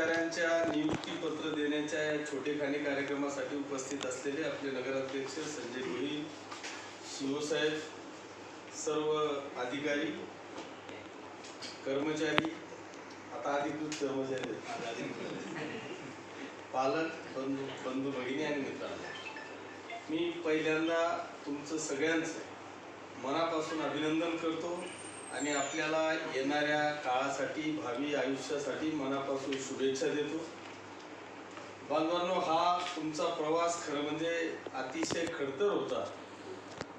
कर्मचाऱ्यांच्या नियुक्तीपत्र देण्याच्या या छोटेखानी कार्यक्रमासाठी उपस्थित असलेले आपले नगराध्यक्ष संजय भोई शिवसाहेब सर्व अधिकारी कर्मचारी आता अधिकृत कर्मचारी पालक बंधू बंधू भगिनी आणि मित्रांनो मी पहिल्यांदा तुमचं सगळ्यांचं मनापासून अभिनंदन करतो. आणि आपल्याला येणाऱ्या काळासाठी भावी आयुष्यासाठी मनापासून शुभेच्छा देतो. बांधवांनो हा तुमचा प्रवास खरं म्हणजे अतिशय खडतर होता.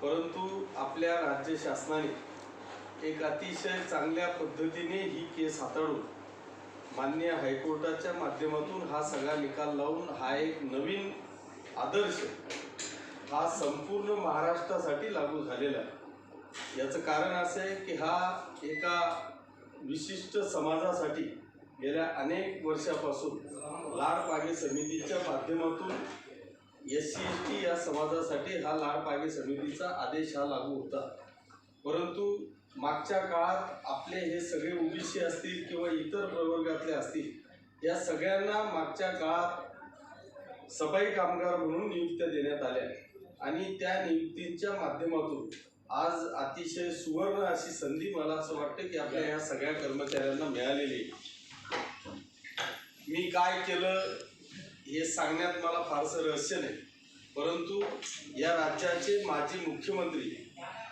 परंतु आपल्या राज्य शासनाने एक अतिशय चांगल्या पद्धतीने ही केस हाताळून मान्य हायकोर्टाच्या माध्यमातून हा सगळा निकाल लावून हा एक नवीन आदर्श हा संपूर्ण महाराष्ट्रासाठी लागू झालेला आहे. याचं कारण असं आहे की हा एका विशिष्ट समाजासाठी गेल्या अनेक वर्षापासून लाडपागे समितीच्या माध्यमातून एस सी एस टी या समाजासाठी हा लाडपागे समितीचा आदेश हा लागू होता. परंतु मागच्या काळात आपले हे सगळे ओबीसी असतील किंवा इतर प्रवर्गातले असतील या सगळ्यांना मागच्या काळात सफाई कामगार म्हणून नियुक्त्या देण्यात आल्या आणि त्या नियुक्तींच्या माध्यमातून आज अतिशय सुवर्ण अशी संधी मला असं वाटतं की आपल्या ह्या सगळ्या कर्मचाऱ्यांना मिळालेली आहे. मी काय केलं हे सांगण्यात मला फारसं रहस्य नाही परंतु या राज्याचे माजी मुख्यमंत्री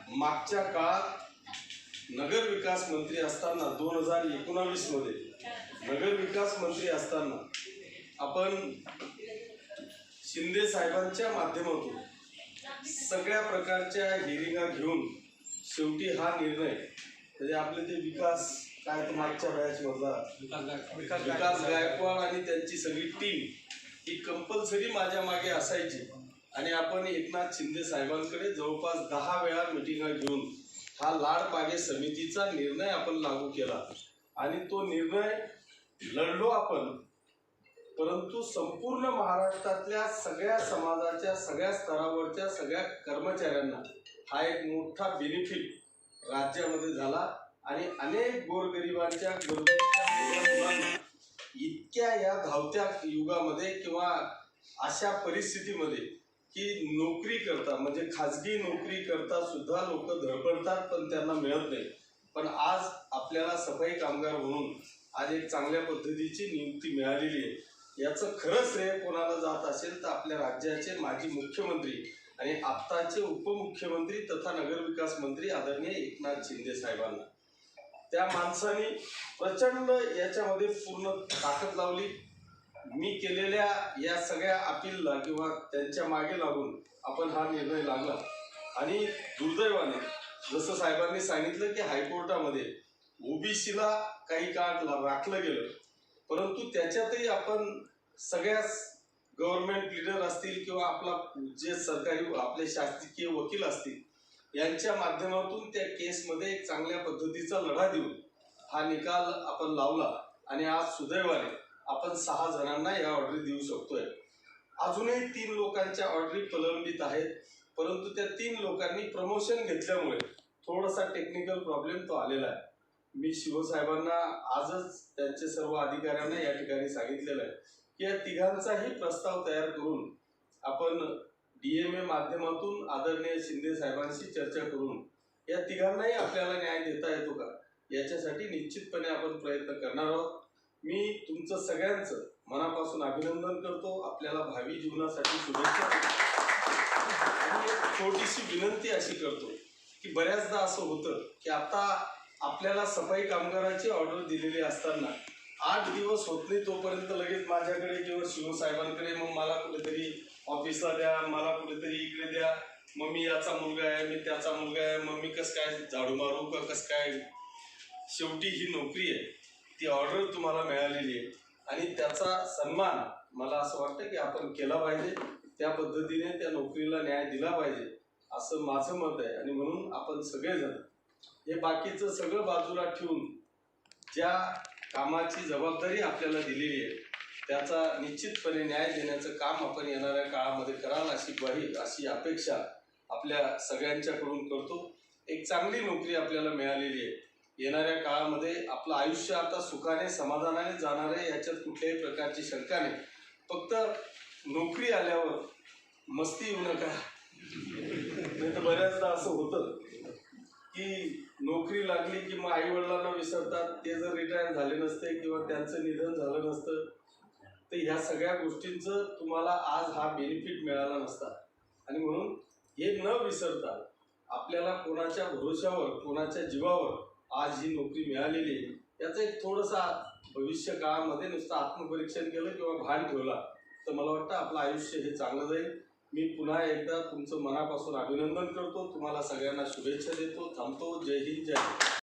मागच्या काळात नगर विकास मंत्री असताना दोन हजार एकोणावीसमध्ये नगर विकास मंत्री असताना आपण शिंदे साहेबांच्या माध्यमातून सगळ्या प्रकारच्या हिरिंगा घेऊन शेवटी हा निर्णय म्हणजे आपले ते विकास काय तो मागच्या बॅचमधला विकास गायकवाड. आणि त्यांची सगळी टीम ही कंपल्सरी माझ्या मागे असायची. आणि आपण एकनाथ शिंदे साहेबांकडे जवळपास दहा वेळा मिटिंगा घेऊन हा लाड बागे समितीचा निर्णय आपण लागू केला. आणि तो निर्णय लढलो आपण. परंतु संपूर्ण महाराष्ट्रातल्या सगळ्या समाजाच्या सगळ्या स्तरावरच्या सगळ्या कर्मचाऱ्यांना हा एक मोठा बेनिफिट राज्यामध्ये झाला आणि अनेक गोरगरिबांच्या मुलांना इतक्या या धावत्या युगामध्ये किंवा अशा परिस्थितीमध्ये की नोकरी करता म्हणजे खाजगी नोकरी करता सुद्धा लोक धडपडतात पण त्यांना मिळत नाही. पण आज आपल्याला सफाई कामगार म्हणून आज एक चांगल्या पद्धतीची नियुक्ती मिळालेली आहे. याचं खरं श्रेय कोणाला जात असेल तर आपल्या राज्याचे माजी मुख्यमंत्री आणि आत्ताचे उपमुख्यमंत्री तथा नगरविकास मंत्री आदरणीय एकनाथ शिंदे साहेबांना. त्या माणसाने प्रचंड याच्यामध्ये पूर्ण ताकद लावली. मी केलेल्या या सगळ्या अपीलला किंवा त्यांच्या मागे लागून आपण हा निर्णय लागला. आणि दुर्दैवाने जसं साहेबांनी सांगितलं की हायकोर्टामध्ये ओबीसीला काही काळ राखलं गेलं. परंतु त्याच्यातही आपण सगळ्याच गव्हर्नमेंट लिडर असतील किंवा आपला जे सरकारी आपले शासकीय वकील असतील यांच्या माध्यमातून त्या केसमध्ये एक चांगल्या पद्धतीचा लढा देऊन हा निकाल आपण लावला आणि आज सुदैवाने आपण सहा जणांना या ऑर्डरी देऊ शकतोय. अजूनही तीन लोकांच्या ऑर्डरी प्रलंबित आहेत परंतु त्या तीन लोकांनी प्रमोशन घेतल्यामुळे थोडासा टेक्निकल प्रॉब्लेम तो आलेला आहे. मी शिवसाहेबांना आजच त्यांचे सर्व अधिकाऱ्यांना या ठिकाणी सांगितलेलं आहे की या तिघांचाही प्रस्ताव तयार करून आपण डीएमए माध्यमातून आदरणीय शिंदे साहेबांशी चर्चा करून या तिघांनाही आपल्याला न्याय देता येतो का? याच्यासाठी निश्चितपणे आपण प्रयत्न करणार आहोत. मी तुमचं सगळ्यांचं मनापासून अभिनंदन करतो. आपल्याला भावी जीवनासाठी शुभेच्छा आणि छोटीशी विनंती अशी करतो की बऱ्याचदा असं होतं की आता आपल्याला सफाई कामगाराची ऑर्डर दिलेली असताना आठ दिवस होत नाही तोपर्यंत लगेच माझ्याकडे किंवा शिवसाहेबांकडे मग मला कुठेतरी ऑफिसला द्या मला कुठेतरी इकडे द्या. मग मी याचा मुलगा आहे मी त्याचा मुलगा आहे मग मी कसं काय झाडू मारू का कसं काय? शेवटी ही नोकरी आहे. ती ऑर्डर तुम्हाला मिळालेली आहे. आणि त्याचा सन्मान मला असं वाटतं की आपण केला पाहिजे. त्या पद्धतीने त्या नोकरीला न्याय दिला पाहिजे. असं माझं मत आहे. आणि म्हणून आपण सगळेजण हे बाकीचं सगळं बाजूला ठेवून ज्या कामाची जबाबदारी आपल्याला दिलेली आहे त्याचा निश्चितपणे न्याय देण्याचं काम आपण येणाऱ्या काळामध्ये कराल अशी ग्वाही अशी अपेक्षा आपल्या सगळ्यांच्याकडून करतो. एक चांगली नोकरी आपल्याला मिळालेली आहे. येणाऱ्या काळामध्ये आपलं आयुष्य आता सुखाने समाधानाने जाणार आहे याच्यात कुठल्याही प्रकारची शंका नाही. फक्त नोकरी आल्यावर मस्ती येऊ नका. नाही तर बऱ्याचदा असं होतं. नोकरी लागली की मग आई वडिलांना विसरतात ते जर रिटायर झाले नसते किंवा त्यांचं निधन झालं नसतं तर ह्या सगळ्या गोष्टींचं तुम्हाला आज हा बेनिफिट मिळाला नसता. आणि म्हणून हे न विसरता आपल्याला कोणाच्या भरोश्यावर कोणाच्या जीवावर आज ही नोकरी मिळालेली आहे याचं एक थोडंसा भविष्य काळामध्ये नुसतं आत्मपरीक्षण केलं किंवा भान ठेवला तर मला वाटतं आपलं आयुष्य हे चांगलं जाईल. मी पुन्हा एकदा तुमचं मनापासून अभिनंदन करतो. तुम्हाला सगळ्यांना शुभेच्छा देतो. थांबतो. जय हिंद जय